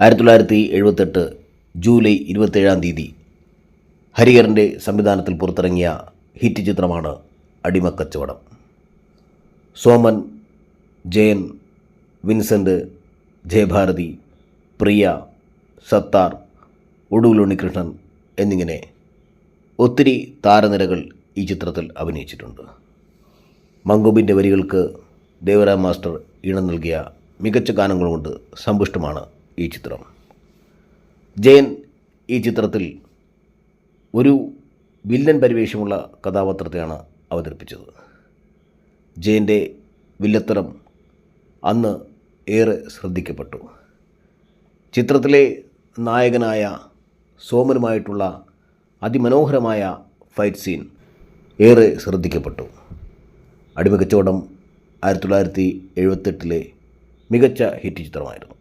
ആയിരത്തി തൊള്ളായിരത്തി എഴുപത്തെട്ട് ജൂലൈ ഇരുപത്തേഴാം തീയതി ഹരിഹറിന്റെ സംവിധാനത്തിൽ പുറത്തിറങ്ങിയ ഹിറ്റ് ചിത്രമാണ് അടിമക്കച്ചവടം. സോമൻ ജയൻ വിൻസെന്റ് ജയഭാരതി പ്രിയ സത്താർ ഒടുവിൽ ഉണ്ണികൃഷ്ണൻ എന്നിങ്ങനെ ഒത്തിരി താരനിരകൾ ഈ ചിത്രത്തിൽ അഭിനയിച്ചിട്ടുണ്ട്. മങ്കൊമ്പിന്റെ വരികൾക്ക് ദേവരാം മാസ്റ്റർ ഈണം നൽകിയ മികച്ച ഗാനങ്ങൾ കൊണ്ട് സമ്പുഷ്ടമാണ് ഈ ചിത്രം. ജയൻ ഈ ചിത്രത്തിൽ ഒരു വില്ലൻ പരിവേഷമുള്ള കഥാപാത്രത്തെയാണ് അവതരിപ്പിച്ചത്. ജയന്റെ വില്ലത്തരം അന്ന് ഏറെ ശ്രദ്ധിക്കപ്പെട്ടു. ചിത്രത്തിലെ നായകനായ സോമനുമായിട്ടുള്ള അതിമനോഹരമായ ഫൈറ്റ് സീൻ ഏറെ ശ്രദ്ധിക്കപ്പെട്ടു. അടിമക്കച്ചവടം ആയിരത്തി തൊള്ളായിരത്തി എഴുപത്തെട്ടിലെ മികച്ച ഹിറ്റ് ചിത്രമായിരുന്നു.